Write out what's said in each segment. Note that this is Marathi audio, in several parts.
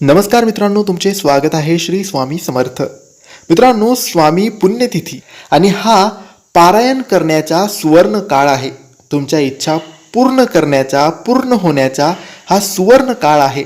नमस्कार मित्रांनो तुमचे स्वागत आहे श्री स्वामी समर्थ. मित्रांनो स्वामी पुण्यतिथी आणि हा पारायण करण्याचा सुवर्ण काळ आहे. तुमच्या इच्छा पूर्ण करण्याचा पूर्ण होण्याचा हा सुवर्ण काळ आहे.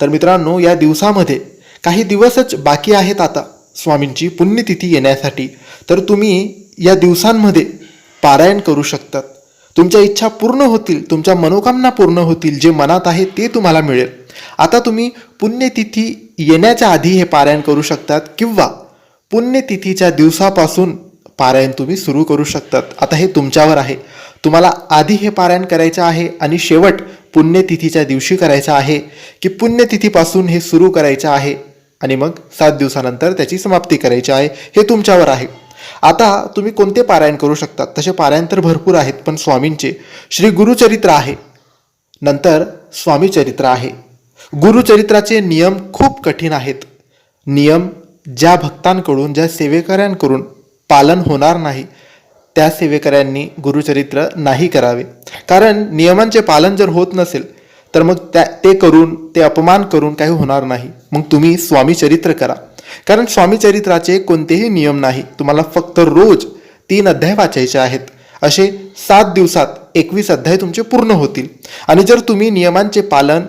तर मित्रांनो या दिवसामध्ये काही दिवसच बाकी आहेत आता स्वामींची पुण्यतिथी येण्यासाठी. तर तुम्ही या दिवसांमध्ये पारायण करू शकतात. तुमच्या इच्छा पूर्ण होतील तुमच्या मनोकामना पूर्ण होतील जे मनात आहे ते तुम्हाला मिळेल. आता तुम्ही पुण्यतिथी येण्याच्या आधी हे पारायण करू शकतात किंवा पुण्यतिथीच्या दिवसापासून पारायण तुम्ही सुरू करू शकतात. आता हे तुमच्यावर आहे. तुम्हाला आधी हे पारायण करायचं आहे आणि शेवट पुण्यतिथीच्या दिवशी करायचं आहे की पुण्यतिथीपासून हे सुरू करायचं आहे आणि मग सात दिवसानंतर त्याची समाप्ती करायची आहे हे तुमच्यावर आहे. आता तुम्ही कोणते पारायण करू शकतात? तसे पारायण तर भरपूर आहेत पण स्वामींचे. श्री गुरुचरित्र आहे. नंतर स्वामीचरित्र आहे. गुरुचरित्राचे नियम खूप कठीण आहेत. नियम ज्या भक्तांकडून ज्या सेवेकऱ्यांकडून पालन होणार नाही त्या सेवेकऱ्यांनी गुरुचरित्र नाही करावे. कारण नियमांचे पालन जर होत नसेल तर मग त्या ते करून ते अपमान करून काही होणार नाही. मग तुम्ही स्वामी चरित्र करा. कारण स्वामी चरित्राचे कोणतेही नियम नाही. तुम्हाला फक्त रोज तीन अध्याय वाचायचे आहेत. असे सात दिवसात एकवीस अध्याय तुमचे पूर्ण होतील. आणि जर तुम्ही नियमांचे पालन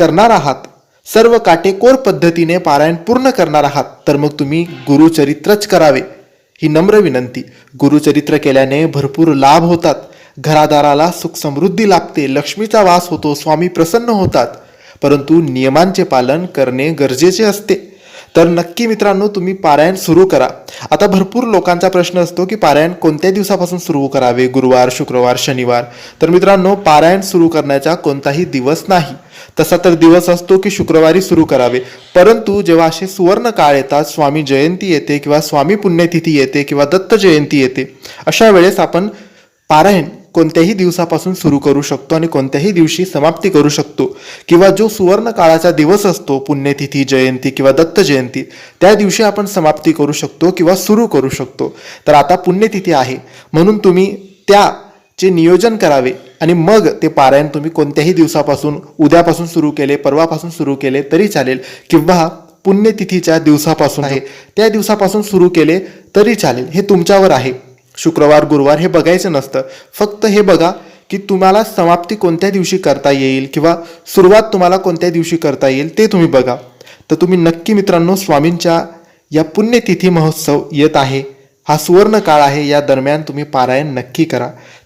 करणार आहात. सर्व काटेकोर पद्धतीने पारायण पूर्ण करणार आहात. तर मग तुम्ही गुरुचरित्रच करावे. ही नम्र विनंती. गुरुचरित्र केल्याने भरपूर लाभ होतात. घरादाराला सुख समृद्धी लाभते. लक्ष्मीचा वास होतो. स्वामी प्रसन्न होतात. परंतु नियमांचे पालन करणे गरजेचे असते. तर नक्की मित्रांनो तुम्ही पारायण सुरू करा. आता भरपूर लोकांचा प्रश्न असतो की पारायण कोणत्या दिवसापासून सुरू करावे? गुरुवार शुक्रवार शनिवार. तर मित्रांनो पारायण सुरू करण्याचा कोणताही दिवस नाही. तसा तर दिवस असतो की शुक्रवारी सुरू करावे. परंतु जेव्हा असे सुवर्ण काळ येतात स्वामी जयंती येते किंवा स्वामी पुण्यतिथी येते किंवा दत्त जयंती येते अशा वेळेस आपण पारायण कोणत्याही दिवसापासून सुरू करू शकतो आणि कोणत्याही दिवशी समाप्ती करू शकतो. किंवा जो सुवर्ण काळाचा दिवस असतो पुण्यतिथी जयंती किंवा दत्त जयंती त्या दिवशी आपण समाप्ती करू शकतो किंवा सुरू करू शकतो. तर आता पुण्यतिथी आहे. म्हणून तुम्ही त्याचे नियोजन करावे आणि मग ते पारायण तुम्ही कोणत्याही दिवसापासून उद्यापासून सुरू केले परवापासून सुरू केले तरी चालेल किंवा पुण्यतिथीच्या दिवसापासून आहे. त्या दिवसापासून सुरू केले तरी चालेल. हे तुमच्यावर आहे. शुक्रवार गुरुवार हे बघायचं नसतं. फक्त हे बघा की तुम्हाला समाप्ती कोणत्या दिवशी करता येईल किंवा सुरुवात तुम्हाला कोणत्या दिवशी करता येईल ते तुम्ही बघा. तर तुम्ही नक्की मित्रांनो स्वामींच्या या पुण्यतिथी महोत्सव येत आहे. हा सुवर्ण काळ आहे. या दरम्यान तुम्ही पारायण नक्की करा.